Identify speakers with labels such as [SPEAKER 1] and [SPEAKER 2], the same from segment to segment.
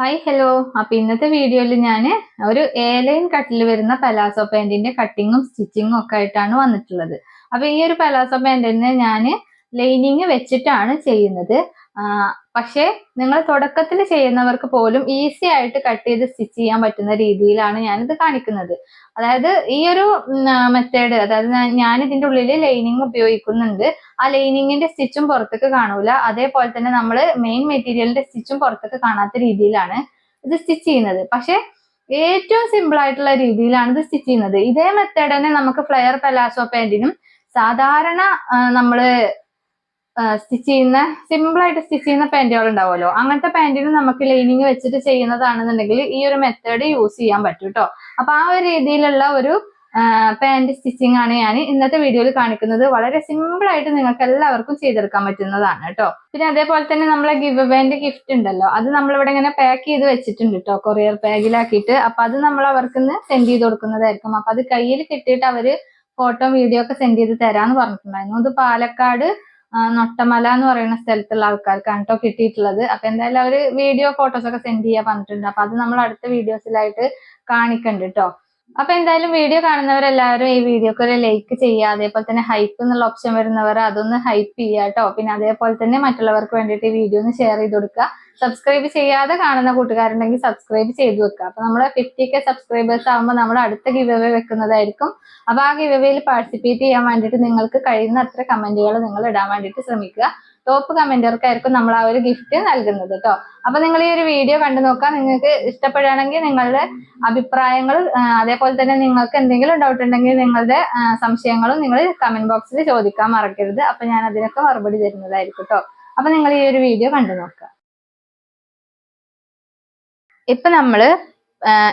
[SPEAKER 1] Hi hello അപ്പൊ ഇന്നത്തെ വീഡിയോയിൽ ഞാൻ ഒരു ഏലൈൻ കട്ടിൽ വരുന്ന പലാസോ പാൻറിന്റെ കട്ടിങ്ങും സ്റ്റിച്ചിങ്ങും ഒക്കെ ആയിട്ടാണ് വന്നിട്ടുള്ളത്. അപ്പൊ ഈ ഒരു പലാസോ പാന്റിന് ഞാൻ ലൈനിങ് വെച്ചിട്ടാണ് ചെയ്യുന്നത്. പക്ഷേ നിങ്ങൾ തുടക്കത്തിൽ ചെയ്യുന്നവർക്ക് പോലും ഈസി ആയിട്ട് കട്ട് ചെയ്ത് സ്റ്റിച്ച് ചെയ്യാൻ പറ്റുന്ന രീതിയിലാണ് ഞാനിത് കാണിക്കുന്നത്. അതായത് ഈ ഒരു മെത്തേഡ് അതായത് ഞാൻ- ഇതിന്റെ ഉള്ളിൽ ലൈനിങ് ഉപയോഗിക്കുന്നുണ്ട്. ആ ലൈനിങ്ങിന്റെ സ്റ്റിച്ചും പുറത്തേക്ക് കാണൂല. അതേപോലെ തന്നെ നമ്മൾ മെയിൻ മെറ്റീരിയലിന്റെ സ്റ്റിച്ചും പുറത്തേക്ക് കാണാത്ത രീതിയിലാണ് ഇത് സ്റ്റിച്ച് ചെയ്യുന്നത്. പക്ഷേ ഏറ്റവും സിമ്പിൾ ആയിട്ടുള്ള രീതിയിലാണ് ഇത് സ്റ്റിച്ച് ചെയ്യുന്നത്. ഇതേ മെത്തേഡ് തന്നെ നമുക്ക് ഫ്ലെയർ പലാസോ പാൻറിനും സാധാരണ നമ്മൾ സ്റ്റിച്ച് ചെയ്യുന്ന സിമ്പിൾ ആയിട്ട് സ്റ്റിച്ച് ചെയ്യുന്ന പാന്റുകൾ ഉണ്ടാവുമല്ലോ. അങ്ങനത്തെ പാന്റിന് നമുക്ക് ലൈനിങ് വെച്ചിട്ട് ചെയ്യുന്നതാണെന്നുണ്ടെങ്കിൽ ഈ ഒരു മെത്തേഡ് യൂസ് ചെയ്യാൻ പറ്റും കേട്ടോ അപ്പൊ ആ ഒരു രീതിയിലുള്ള ഒരു പാന്റ് സ്റ്റിച്ചിങ് ആണ് ഞാൻ ഇന്നത്തെ വീഡിയോയിൽ കാണിക്കുന്നത്. വളരെ സിമ്പിൾ ആയിട്ട് നിങ്ങൾക്ക് എല്ലാവർക്കും ചെയ്തെടുക്കാൻ പറ്റുന്നതാണ് കേട്ടോ പിന്നെ അതേപോലെ തന്നെ നമ്മളെ ഗിവ് അവേന്റെ ഗിഫ്റ്റ് ഉണ്ടല്ലോ. അത് നമ്മളിവിടെ ഇങ്ങനെ പാക്ക് ചെയ്ത് വെച്ചിട്ടുണ്ട് കേട്ടോ കൊറിയർ ബാഗിലാക്കിയിട്ട് അപ്പൊ അത് നമ്മൾ അവർക്ക് സെൻഡ് ചെയ്ത് കൊടുക്കുന്നതായിരിക്കും. അപ്പൊ അത് കയ്യിൽ കിട്ടിയിട്ട് അവർ ഫോട്ടോ വീഡിയോ ഒക്കെ സെൻഡ് ചെയ്ത് തരാന്ന് പറഞ്ഞിട്ടുണ്ടായിരുന്നു. അത് പാലക്കാട് നൊട്ടമല എന്ന് പറയുന്ന സ്ഥലത്തുള്ള ആൾക്കാർക്കാണ് കേട്ടോ കിട്ടിയിട്ടുള്ളത്. അപ്പൊ എന്തായാലും അവർ വീഡിയോ ഫോട്ടോസ് ഒക്കെ സെൻഡ് ചെയ്യാൻ പറഞ്ഞിട്ടുണ്ട്. അപ്പൊ അത് നമ്മൾ അടുത്ത വീഡിയോസിലായിട്ട് കാണിക്കണ്ട് കേട്ടോ അപ്പൊ എന്തായാലും വീഡിയോ കാണുന്നവരെല്ലാവരും ഈ വീഡിയോക്ക് ഒരു ലൈക്ക് ചെയ്യുക. അതേപോലെ തന്നെ ഹൈപ്പ് എന്നുള്ള ഓപ്ഷൻ വരുന്നവർ അതൊന്ന് ഹൈപ്പ് ചെയ്യുക കേട്ടോ പിന്നെ അതേപോലെ തന്നെ മറ്റുള്ളവർക്ക് വേണ്ടിയിട്ട് ഈ വീഡിയോ ഒന്ന് ഷെയർ ചെയ്ത് കൊടുക്കുക. സബ്സ്ക്രൈബ് ചെയ്യാതെ കാണുന്ന കൂട്ടുകാരുണ്ടെങ്കിൽ സബ്സ്ക്രൈബ് ചെയ്ത് വെക്കുക. അപ്പൊ നമ്മൾ ഫിഫ്റ്റി കെ സബ്സ്ക്രൈബേഴ്സ് ആകുമ്പോൾ നമ്മൾ അടുത്ത ഗിവ് വെക്കുന്നതായിരിക്കും. അപ്പൊ ആ ഗിവ് അവേയിൽ പാർട്ടിസിപ്പേറ്റ് ചെയ്യാൻ വേണ്ടിയിട്ട് നിങ്ങൾക്ക് കഴിയുന്ന അത്ര കമന്റുകൾ നിങ്ങൾ ഇടാൻ വേണ്ടിയിട്ട് ശ്രമിക്കുക. ടോപ്പ് കമന്റർക്കായിരിക്കും നമ്മൾ ആ ഒരു ഗിഫ്റ്റ് നൽകുന്നത് കേട്ടോ അപ്പൊ നിങ്ങൾ ഈ ഒരു വീഡിയോ കണ്ടു നോക്കാം നിങ്ങൾക്ക് ഇഷ്ടപ്പെടുകയാണെങ്കിൽ നിങ്ങളുടെ അഭിപ്രായങ്ങൾ അതേപോലെ തന്നെ നിങ്ങൾക്ക് എന്തെങ്കിലും ഡൗട്ട് ഉണ്ടെങ്കിൽ നിങ്ങളുടെ സംശയങ്ങളും നിങ്ങൾ കമന്റ് ബോക്സിൽ ചോദിക്കാൻ മറക്കരുത്. അപ്പൊ ഞാൻ അതിനൊക്കെ മറുപടി തരുന്നതായിരിക്കും കേട്ടോ അപ്പൊ നിങ്ങൾ ഈ ഒരു വീഡിയോ കണ്ടു നോക്കുക. ഇപ്പൊ നമ്മൾ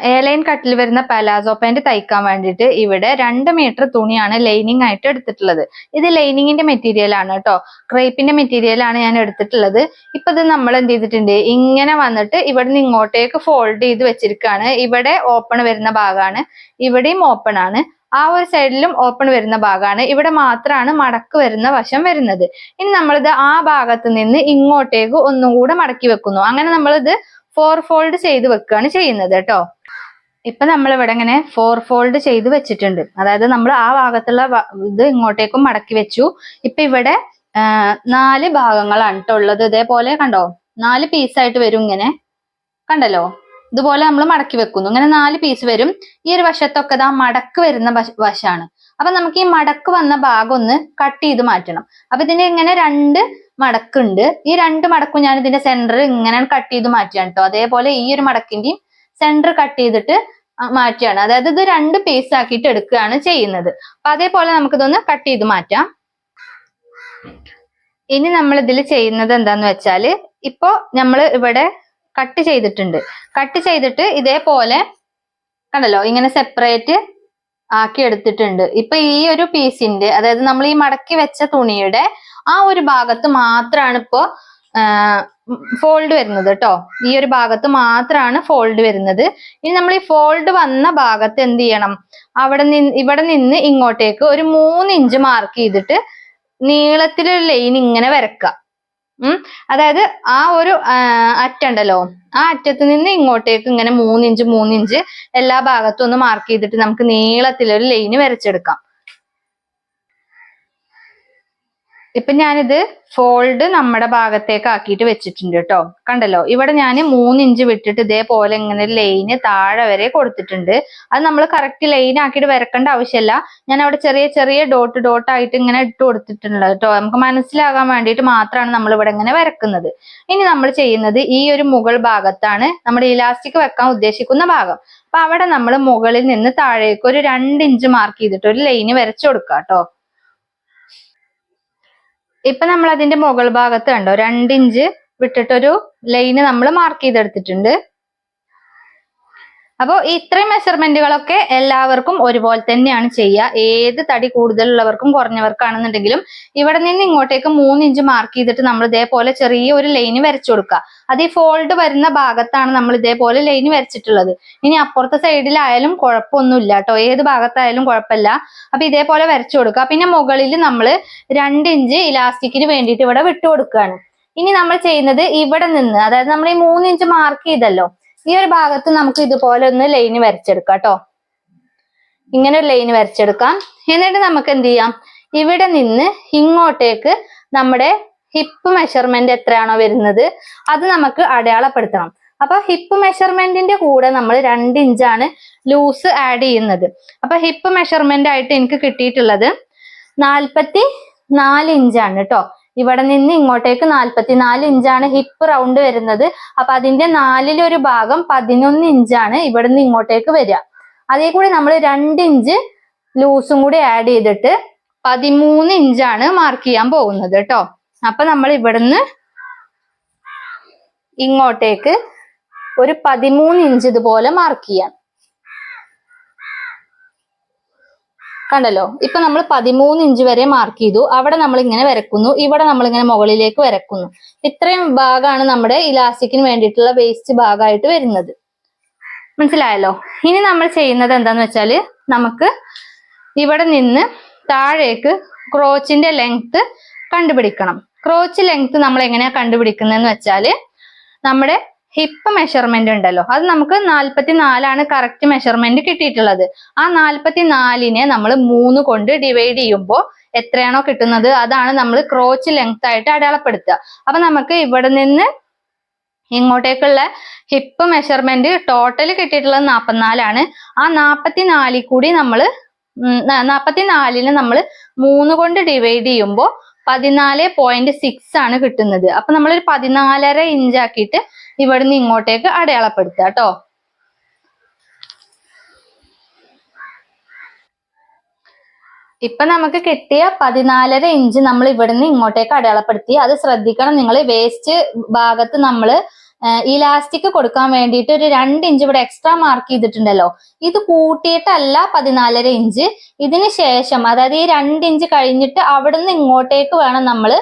[SPEAKER 1] എയർലൈൻ കട്ടിൽ വരുന്ന പലാസോ പാന്റ് തയ്ക്കാൻ വേണ്ടിയിട്ട് ഇവിടെ രണ്ട് മീറ്റർ തുണിയാണ് ലൈനിങ് ആയിട്ട് എടുത്തിട്ടുള്ളത്. ഇത് ലൈനിങ്ങിന്റെ മെറ്റീരിയൽ ആണ് കേട്ടോ ക്രേപ്പിന്റെ മെറ്റീരിയൽ ആണ് ഞാൻ എടുത്തിട്ടുള്ളത്. ഇപ്പൊ ഇത് നമ്മൾ എന്ത് ചെയ്തിട്ടുണ്ട്? ഇങ്ങനെ വന്നിട്ട് ഇവിടെ നിന്ന് ഇങ്ങോട്ടേക്ക് ഫോൾഡ് ചെയ്ത് വെച്ചിരിക്കുകയാണ് ഇവിടെ ഓപ്പൺ വരുന്ന ഭാഗമാണ്. ഇവിടെയും ഓപ്പൺ ആണ്. ആ ഒരു സൈഡിലും ഓപ്പൺ വരുന്ന ഭാഗമാണ്. ഇവിടെ മാത്രമാണ് മടക്ക് വരുന്ന വശം വരുന്നത്. ഇനി നമ്മളിത് ആ ഭാഗത്ത് നിന്ന് ഇങ്ങോട്ടേക്ക് ഒന്നും കൂടെ മടക്കി വെക്കുന്നു. അങ്ങനെ നമ്മളിത് ഫോർ ഫോൾഡ് ചെയ്ത് വെക്കുകയാണ് ചെയ്യുന്നത് കേട്ടോ. ഇപ്പൊ നമ്മൾ ഇവിടെ ഇങ്ങനെ ഫോർ ഫോൾഡ് ചെയ്ത് വെച്ചിട്ടുണ്ട്. അതായത് നമ്മൾ ആ ഭാഗത്തുള്ള ഇത് ഇങ്ങോട്ടേക്കും മടക്കി വെച്ചു. ഇപ്പൊ ഇവിടെ നാല് ഭാഗങ്ങളാണ് കേട്ടോ ഉള്ളത്. ഇതേപോലെ കണ്ടോ? നാല് പീസായിട്ട് വരും ഇങ്ങനെ. കണ്ടല്ലോ? ഇതുപോലെ നമ്മൾ മടക്കി വെക്കുന്നു. ഇങ്ങനെ നാല് പീസ് വരും. ഈ ഒരു വശത്തൊക്കെ ഇതാ മടക്ക് വരുന്ന വശമാണ് അപ്പൊ നമുക്ക് ഈ മടക്ക് വന്ന ഭാഗം ഒന്ന് കട്ട് ചെയ്ത് മാറ്റണം. അപ്പൊ ഇതിന് ഇങ്ങനെ രണ്ട് മടക്കുണ്ട്. ഈ രണ്ട് മടക്കും ഞാൻ ഇതിന്റെ സെന്റർ ഇങ്ങനെ കട്ട് ചെയ്ത് മാറ്റിയാണ് കേട്ടോ അതേപോലെ ഈ ഒരു മടക്കിന്റെയും സെന്റർ കട്ട് ചെയ്തിട്ട് മാറ്റിയാണ്. അതായത് ഇത് രണ്ട് പീസ് ആക്കിയിട്ട് എടുക്കുകയാണ് ചെയ്യുന്നത്. അപ്പൊ അതേപോലെ നമുക്കിതൊന്ന് കട്ട് ചെയ്ത് മാറ്റാം. ഇനി നമ്മൾ ഇതിൽ ചെയ്യുന്നത് എന്താന്ന് വെച്ചാൽ ഇപ്പോ നമ്മൾ ഇവിടെ കട്ട് ചെയ്തിട്ടുണ്ട്. കട്ട് ചെയ്തിട്ട് ഇതേപോലെ കണ്ടല്ലോ ഇങ്ങനെ സെപ്പറേറ്റ് ആക്കി എടുത്തിട്ടുണ്ട്. ഇപ്പൊ ഈ ഒരു പീസിന്റെ അതായത് നമ്മൾ ഈ മടക്കി വെച്ച തുണിയുടെ ആ ഒരു ഭാഗത്ത് മാത്രമാണ് ഇപ്പോ ഫോൾഡ് വരുന്നത് കേട്ടോ ഈ ഒരു ഭാഗത്ത് മാത്രമാണ് ഫോൾഡ് വരുന്നത്. ഇനി നമ്മൾ ഈ ഫോൾഡ് വന്ന ഭാഗത്ത് എന്ത് ചെയ്യണം? അവിടെ നിന്ന് ഇവിടെ നിന്ന് ഇങ്ങോട്ടേക്ക് ഒരു മൂന്ന് ഇഞ്ച് മാർക്ക് ചെയ്തിട്ട് നീളത്തിലൊരു ലൈൻ ഇങ്ങനെ വരക്കുക ഉം. അതായത് ആ ഒരു അറ്റുണ്ടല്ലോ? ആ അറ്റത്ത് നിന്ന് ഇങ്ങോട്ടേക്ക് ഇങ്ങനെ മൂന്നിഞ്ച് മൂന്നിഞ്ച് എല്ലാ ഭാഗത്തും ഒന്ന് മാർക്ക് ചെയ്തിട്ട് നമുക്ക് നീളത്തിലൊരു ലൈന് വരച്ചെടുക്കാം. ഇപ്പൊ ഞാനിത് ഫോൾഡ് നമ്മുടെ ഭാഗത്തേക്ക് ആക്കിയിട്ട് വെച്ചിട്ടുണ്ട് കേട്ടോ. കണ്ടല്ലോ? ഇവിടെ ഞാൻ മൂന്ന് ഇഞ്ച് വിട്ടിട്ട് ഇതേപോലെ ഇങ്ങനെ ലൈന് താഴെ വരെ കൊടുത്തിട്ടുണ്ട്. അത് നമ്മൾ കറക്റ്റ് ലൈൻ ആക്കിയിട്ട് വരക്കേണ്ട ആവശ്യമില്ല ഞാൻ അവിടെ ചെറിയ ചെറിയ ഡോട്ട് ഡോട്ട് ആയിട്ട് ഇങ്ങനെ ഇട്ട് കൊടുത്തിട്ടുണ്ട് കേട്ടോ. നമുക്ക് മനസ്സിലാകാൻ വേണ്ടിയിട്ട് മാത്രമാണ് നമ്മൾ ഇവിടെ ഇങ്ങനെ വരക്കുന്നത്. ഇനി നമ്മൾ ചെയ്യുന്നത് ഈ ഒരു മുകൾ ഭാഗത്താണ് നമ്മുടെ ഇലാസ്റ്റിക് വെക്കാൻ ഉദ്ദേശിക്കുന്ന ഭാഗം. അപ്പൊ അവിടെ നമ്മൾ മുകളിൽ നിന്ന് താഴേക്ക് ഒരു രണ്ട് ഇഞ്ച് മാർക്ക് ചെയ്തിട്ട് ഒരു ലൈന് വരച്ചു കൊടുക്കുക കേട്ടോ. ഇപ്പൊ നമ്മൾ അതിന്റെ മുകൾ ഭാഗത്ത് കണ്ടോ? രണ്ട് ഇഞ്ച് വിട്ടിട്ടൊരു ലൈന് നമ്മൾ മാർക്ക് ചെയ്തെടുത്തിട്ടുണ്ട്. അപ്പോൾ ഇത്രയും മെഷർമെന്റുകളൊക്കെ എല്ലാവർക്കും ഒരുപോലെ തന്നെയാണ് ചെയ്യുക. ഏത് തടി കൂടുതലുള്ളവർക്കും കുറഞ്ഞവർക്കാണെന്നുണ്ടെങ്കിലും ഇവിടെ നിന്ന് ഇങ്ങോട്ടേക്ക് മൂന്ന് ഇഞ്ച് മാർക്ക് ചെയ്തിട്ട് നമ്മൾ ഇതേപോലെ ചെറിയ ഒരു ലൈന് വരച്ചു കൊടുക്കുക. അത് ഈ ഫോൾഡ് വരുന്ന ഭാഗത്താണ് നമ്മൾ ഇതേപോലെ ലൈന് വരച്ചിട്ടുള്ളത്. ഇനി അപ്പുറത്തെ സൈഡിലായാലും കുഴപ്പമൊന്നുമില്ല കേട്ടോ. ഏത് ഭാഗത്തായാലും കുഴപ്പമില്ല. അപ്പൊ ഇതേപോലെ വരച്ചു കൊടുക്കുക. പിന്നെ മുകളിൽ നമ്മൾ രണ്ട് ഇഞ്ച് ഇലാസ്റ്റിക്കിന് വേണ്ടിയിട്ട് ഇവിടെ വിട്ടു കൊടുക്കുകയാണ്. ഇനി നമ്മൾ ചെയ്യുന്നത് ഇവിടെ നിന്ന് അതായത് നമ്മൾ ഈ മൂന്ന് ഇഞ്ച് മാർക്ക് ചെയ്തല്ലോ. ഈ ഒരു ഭാഗത്ത് നമുക്ക് ഇതുപോലെ ഒന്ന് ലൈൻ വരച്ചെടുക്കാം കേട്ടോ. ഇങ്ങനെ ഒരു ലൈന് വരച്ചെടുക്കാം. എന്നിട്ട് നമുക്ക് എന്ത് ചെയ്യാം? ഇവിടെ നിന്ന് ഇങ്ങോട്ടേക്ക് നമ്മുടെ ഹിപ്പ് മെഷർമെന്റ് എത്രയാണോ വരുന്നത് അത് നമുക്ക് അടയാളപ്പെടുത്തണം. അപ്പൊ ഹിപ്പ് മെഷർമെന്റിന്റെ കൂടെ നമ്മൾ രണ്ട് ഇഞ്ചാണ് ലൂസ് ആഡ് ചെയ്യുന്നത്. അപ്പൊ ഹിപ്പ് മെഷർമെന്റ് ആയിട്ട് എനിക്ക് കിട്ടിയിട്ടുള്ളത് നാൽപ്പത്തി നാല് ഇഞ്ചാണ് കേട്ടോ. ഇവിടെ നിന്ന് ഇങ്ങോട്ടേക്ക് നാൽപ്പത്തി നാല് ഇഞ്ചാണ് ഹിപ്പ് റൗണ്ട് വരുന്നത്. അപ്പൊ അതിന്റെ നാലിലൊരു ഭാഗം പതിനൊന്ന് ഇഞ്ചാണ് ഇവിടെ നിന്ന് ഇങ്ങോട്ടേക്ക് വരിക. അതേ കൂടി നമ്മൾ രണ്ട് ഇഞ്ച് ലൂസും കൂടി ആഡ് ചെയ്തിട്ട് പതിമൂന്ന് ഇഞ്ചാണ് മാർക്ക് ചെയ്യാൻ പോകുന്നത് കേട്ടോ. അപ്പൊ നമ്മൾ ഇവിടുന്ന് ഇങ്ങോട്ടേക്ക് ഒരു പതിമൂന്ന് ഇഞ്ച് ഇതുപോലെ മാർക്ക് ചെയ്യാം. കണ്ടല്ലോ? ഇപ്പൊ നമ്മൾ പതിമൂന്ന് ഇഞ്ച് വരെ മാർക്ക് ചെയ്തു. അവിടെ നമ്മൾ ഇങ്ങനെ വരക്കുന്നു. ഇവിടെ നമ്മൾ ഇങ്ങനെ മുകളിലേക്ക് വരക്കുന്നു. ഇത്രയും ഭാഗമാണ് നമ്മുടെ ഇലാസ്റ്റിക്കിന് വേണ്ടിയിട്ടുള്ള വേസ്റ്റ് ഭാഗമായിട്ട് വരുന്നത്. മനസ്സിലായല്ലോ? ഇനി നമ്മൾ ചെയ്യുന്നത് എന്താന്ന് വെച്ചാൽ നമുക്ക് ഇവിടെ നിന്ന് താഴേക്ക് ക്രോച്ചിന്റെ ലെങ്ത് കണ്ടുപിടിക്കണം. ക്രോച്ച് ലെങ്ത് നമ്മൾ എങ്ങനെയാ കണ്ടുപിടിക്കുന്നതെന്ന് വെച്ചാൽ നമ്മുടെ ഹിപ്പ് മെഷർമെന്റ് ഉണ്ടല്ലോ. അത് നമുക്ക് നാൽപ്പത്തി നാലാണ് കറക്റ്റ് മെഷർമെന്റ് കിട്ടിയിട്ടുള്ളത്. ആ നാൽപ്പത്തി നാലിനെ നമ്മൾ മൂന്ന് കൊണ്ട് ഡിവൈഡ് ചെയ്യുമ്പോൾ എത്രയാണോ കിട്ടുന്നത്? അതാണ് നമ്മൾ ക്രോച്ച് ലെങ്ത് ആയിട്ട് അടയാളപ്പെടുത്തുക. അപ്പൊ നമുക്ക് ഇവിടെ നിന്ന് ഇങ്ങോട്ടേക്കുള്ള ഹിപ്പ് മെഷർമെന്റ് ടോട്ടൽ കിട്ടിയിട്ടുള്ളത് നാൽപ്പത്തിനാലാണ് ആ നാൽപ്പത്തിനാലിൽ കൂടി നമ്മൾ നാൽപ്പത്തിനാലിന് നമ്മൾ മൂന്ന് കൊണ്ട് ഡിവൈഡ് ചെയ്യുമ്പോൾ പതിനാല് പോയിന്റ് സിക്സ് ആണ് കിട്ടുന്നത്. അപ്പൊ നമ്മളൊരു പതിനാലര ഇഞ്ച് ആക്കിയിട്ട് ഇവിടുന്ന് ഇങ്ങോട്ടേക്ക് അടയാളപ്പെടുത്തുക കേട്ടോ. ഇപ്പൊ നമുക്ക് കിട്ടിയ പതിനാലര ഇഞ്ച് നമ്മൾ ഇവിടുന്ന് ഇങ്ങോട്ടേക്ക് അടയാളപ്പെടുത്തി. അത് ശ്രദ്ധിക്കണം. നിങ്ങൾ വേസ്റ്റ് ഭാഗത്ത് നമ്മൾ ഇലാസ്റ്റിക് കൊടുക്കാൻ വേണ്ടിയിട്ട് ഒരു രണ്ട് ഇഞ്ച് ഇവിടെ എക്സ്ട്രാ മാർക്ക് ചെയ്തിട്ടുണ്ടല്ലോ. ഇത് കൂട്ടിയിട്ടല്ല പതിനാലര ഇഞ്ച് ഇതിന് ശേഷം അതായത് ഈ രണ്ട് ഇഞ്ച് കഴിഞ്ഞിട്ട് അവിടുന്ന് ഇങ്ങോട്ടേക്ക് വേണം നമ്മൾ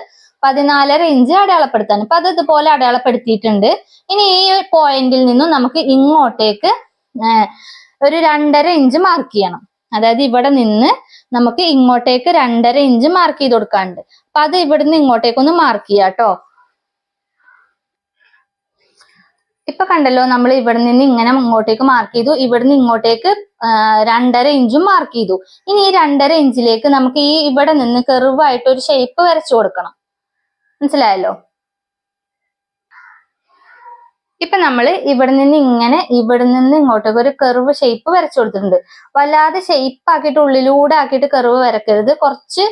[SPEAKER 1] പതിനാലര ഇഞ്ച് അടയാളപ്പെടുത്താൻ. അപ്പൊ അത് ഇതുപോലെ അടയാളപ്പെടുത്തിയിട്ടുണ്ട്. ഇനി ഈ പോയിന്റിൽ നിന്നും നമുക്ക് ഇങ്ങോട്ടേക്ക് ഒരു രണ്ടര ഇഞ്ച് മാർക്ക് ചെയ്യണം. അതായത് ഇവിടെ നിന്ന് നമുക്ക് ഇങ്ങോട്ടേക്ക് രണ്ടര ഇഞ്ച് മാർക്ക് ചെയ്ത് കൊടുക്കാനുണ്ട്. അപ്പൊ അത് ഇവിടുന്ന് ഇങ്ങോട്ടേക്ക് ഒന്ന് മാർക്ക് ചെയ്യാം കേട്ടോ. ഇപ്പൊ കണ്ടല്ലോ നമ്മൾ ഇവിടെ നിന്ന് ഇങ്ങനെ ഇങ്ങോട്ടേക്ക് മാർക്ക് ചെയ്തു. ഇവിടുന്ന് ഇങ്ങോട്ടേക്ക് രണ്ടര ഇഞ്ചും മാർക്ക് ചെയ്തു. ഇനി ഈ രണ്ടര ഇഞ്ചിലേക്ക് നമുക്ക് ഈ ഇവിടെ നിന്ന് കെറുവായിട്ട് ഒരു ഷേപ്പ് വരച്ചു കൊടുക്കണം. മനസ്സിലായല്ലോ? ഇപ്പൊ നമ്മൾ ഇവിടെ നിന്ന് ഇങ്ങനെ ഇവിടെ നിന്ന് ഇങ്ങോട്ടേക്ക് ഒരു കർവ് ഷേപ്പ് വരച്ചു കൊടുത്തിട്ടുണ്ട്. വല്ലാതെ ഷേപ്പ് ആക്കിയിട്ട് ഉള്ളിലൂടെ ആക്കിയിട്ട് കെർവ് വരക്കരുത്. കുറച്ച്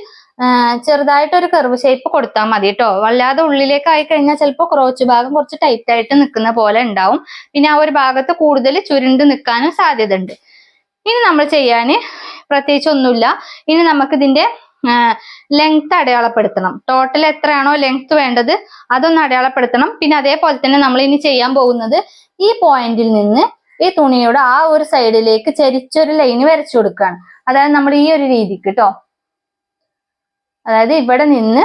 [SPEAKER 1] ചെറുതായിട്ട് ഒരു കർവ് ഷേപ്പ് കൊടുത്താൽ മതി കേട്ടോ വല്ലാതെ ഉള്ളിലേക്ക് ആയി കഴിഞ്ഞാൽ ചിലപ്പോൾ ക്രോച്ച് ഭാഗം കുറച്ച് ടൈറ്റ് ആയിട്ട് നിൽക്കുന്ന പോലെ ഉണ്ടാവും. പിന്നെ ആ ഒരു ഭാഗത്ത് കൂടുതൽ ചുരുണ്ട് നിൽക്കാനും സാധ്യത ഉണ്ട് ഇനി നമ്മൾ ചെയ്യാൻ പ്രത്യേകിച്ച് ഒന്നുമില്ല. ഇനി നമുക്ക് ഇതിന്റെ ലെങ്ത് അടയാളപ്പെടുത്തണം. ടോട്ടൽ എത്രയാണോ ലെങ്ത് വേണ്ടത് അതൊന്ന് അടയാളപ്പെടുത്തണം. പിന്നെ അതേപോലെ തന്നെ നമ്മൾ ഇനി ചെയ്യാൻ പോകുന്നത് ഈ പോയിന്റിൽ നിന്ന് ഈ തുണിയുടെ ആ ഒരു സൈഡിലേക്ക് ചരിച്ചൊരു ലൈന് വരച്ചു കൊടുക്കുകയാണ് അതായത് നമ്മൾ ഈ ഒരു രീതിക്ക് കേട്ടോ അതായത് ഇവിടെ നിന്ന്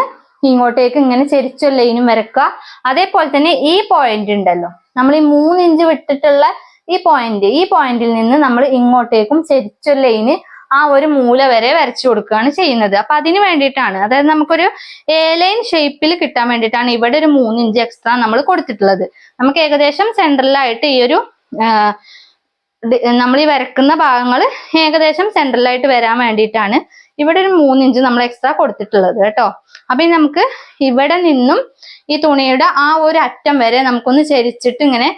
[SPEAKER 1] ഇങ്ങോട്ടേക്ക് ഇങ്ങനെ ചരിച്ചൊരു ലൈനും വരക്കുക. അതേപോലെ തന്നെ ഈ പോയിന്റ് ഉണ്ടല്ലോ. നമ്മൾ ഈ മൂന്ന് ഇഞ്ച് വിട്ടിട്ടുള്ള ഈ പോയിന്റ് ഈ പോയിന്റിൽ നിന്ന് നമ്മൾ ഇങ്ങോട്ടേക്കും ചരിച്ചൊരു ലൈന് ആ ഒരു മൂല വരെ വരച്ചു കൊടുക്കുകയാണ് ചെയ്യുന്നത്. അപ്പൊ അതിന് വേണ്ടിയിട്ടാണ് അതായത് നമുക്കൊരു എ ലൈൻ ഷേപ്പിൽ കിട്ടാൻ വേണ്ടിയിട്ടാണ് ഇവിടെ ഒരു മൂന്ന് ഇഞ്ച് എക്സ്ട്രാ നമ്മൾ കൊടുത്തിട്ടുള്ളത്. നമുക്ക് ഏകദേശം സെൻട്രലായിട്ട് ഈ ഒരു നമ്മൾ ഈ വരക്കുന്ന ഭാഗങ്ങൾ ഏകദേശം സെൻട്രലായിട്ട് വരാൻ വേണ്ടിയിട്ടാണ് ഇവിടെ ഒരു മൂന്ന് ഇഞ്ച് നമ്മൾ എക്സ്ട്രാ കൊടുത്തിട്ടുള്ളത് കേട്ടോ. അപ്പൊ നമുക്ക് ഇവിടെ നിന്നും ഈ തുണിയുടെ ആ ഒരു അറ്റം വരെ നമുക്കൊന്ന് ചരിച്ചിട്ട് ഇങ്ങനെ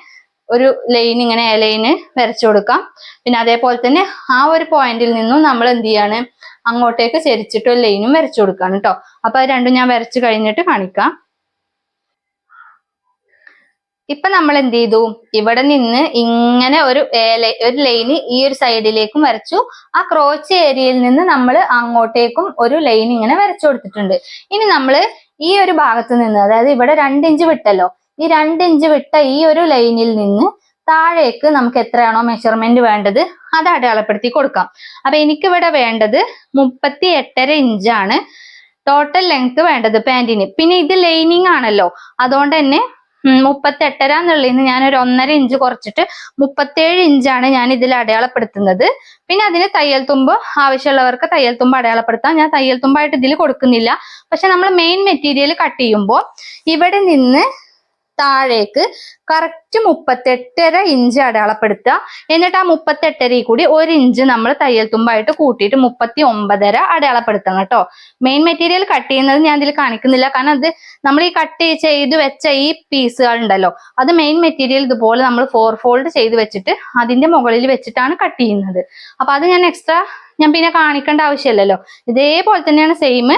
[SPEAKER 1] ഒരു ലൈൻ ഇങ്ങനെ ലൈന് വരച്ചു കൊടുക്കാം. പിന്നെ അതേപോലെ തന്നെ ആ ഒരു പോയിന്റിൽ നിന്നും നമ്മൾ എന്ത് ചെയ്യാണ്? അങ്ങോട്ടേക്ക് ചരിച്ചിട്ട് ഒരു ലൈനും വരച്ചു കൊടുക്കാണ് കേട്ടോ അപ്പൊ അത് രണ്ടും ഞാൻ വരച്ചു കഴിഞ്ഞിട്ട് കാണിക്കാം. ഇപ്പൊ നമ്മൾ എന്ത് ചെയ്തു? ഇവിടെ നിന്ന് ഇങ്ങനെ ഒരു ഒരു ലൈന് ഈ ഒരു സൈഡിലേക്കും വരച്ചു. ആ ക്രോച്ച് ഏരിയയിൽ നിന്ന് നമ്മൾ അങ്ങോട്ടേക്കും ഒരു ലൈൻ ഇങ്ങനെ വരച്ചു കൊടുത്തിട്ടുണ്ട്. ഇനി നമ്മൾ ഈ ഒരു ഭാഗത്ത് നിന്ന് അതായത് ഇവിടെ രണ്ട് ഇഞ്ച് വിട്ടല്ലോ ഈ രണ്ട് ഇഞ്ച് വിട്ട ഈ ഒരു ലൈനിൽ നിന്ന് താഴേക്ക് നമുക്ക് എത്രയാണോ മെഷർമെന്റ് വേണ്ടത് അത് അടയാളപ്പെടുത്തി കൊടുക്കാം. അപ്പൊ എനിക്കിവിടെ വേണ്ടത് മുപ്പത്തി എട്ടര ഇഞ്ചാണ് ടോട്ടൽ ലെങ്ത് വേണ്ടത് പാന്റിന് പിന്നെ ഇത് ലൈനിങ് ആണല്ലോ. അതുകൊണ്ട് തന്നെ മുപ്പത്തി എട്ടര എന്നുള്ളതിന് ഞാൻ ഒരു ഒന്നര ഇഞ്ച് കുറച്ചിട്ട് മുപ്പത്തേഴ് ഇഞ്ചാണ് ഞാൻ ഇതിൽ അടയാളപ്പെടുത്തുന്നത്. പിന്നെ അതിന് തയ്യൽ തുമ്പ് ആവശ്യമുള്ളവർക്ക് തയ്യൽ തുമ്പ് അടയാളപ്പെടുത്താം. ഞാൻ തയ്യൽ തുമ്പായിട്ട് ഇതിൽ കൊടുക്കുന്നില്ല. പക്ഷെ നമ്മൾ മെയിൻ മെറ്റീരിയൽ കട്ട് ചെയ്യുമ്പോൾ ഇവിടെ നിന്ന് താഴേക്ക് കറക്റ്റ് മുപ്പത്തെട്ടര ഇഞ്ച് അടയാളപ്പെടുത്തുക. എന്നിട്ട് ആ മുപ്പത്തെട്ടരയിൽ കൂടി ഒരു ഇഞ്ച് നമ്മൾ തയ്യൽ തുമ്പായിട്ട് കൂട്ടിയിട്ട് മുപ്പത്തി ഒമ്പതര അടയാളപ്പെടുത്തണം കേട്ടോ. മെയിൻ മെറ്റീരിയൽ കട്ട് ചെയ്യുന്നത് ഞാൻ ഇതിൽ കാണിക്കുന്നില്ല. കാരണം അത് നമ്മൾ ഈ കട്ട് ചെയ്ത് വെച്ച ഈ പീസുകൾ ഉണ്ടല്ലോ. അത് മെയിൻ മെറ്റീരിയൽ ഇതുപോലെ നമ്മൾ ഫോർ ഫോൾഡ് ചെയ്ത് വെച്ചിട്ട് അതിന്റെ മുകളിൽ വെച്ചിട്ടാണ് കട്ട് ചെയ്യുന്നത്. അപ്പൊ അത് ഞാൻ എക്സ്ട്രാ ഞാൻ പിന്നെ കാണിക്കേണ്ട ആവശ്യമില്ലല്ലോ. ഇതേപോലെ തന്നെയാണ് സെയിം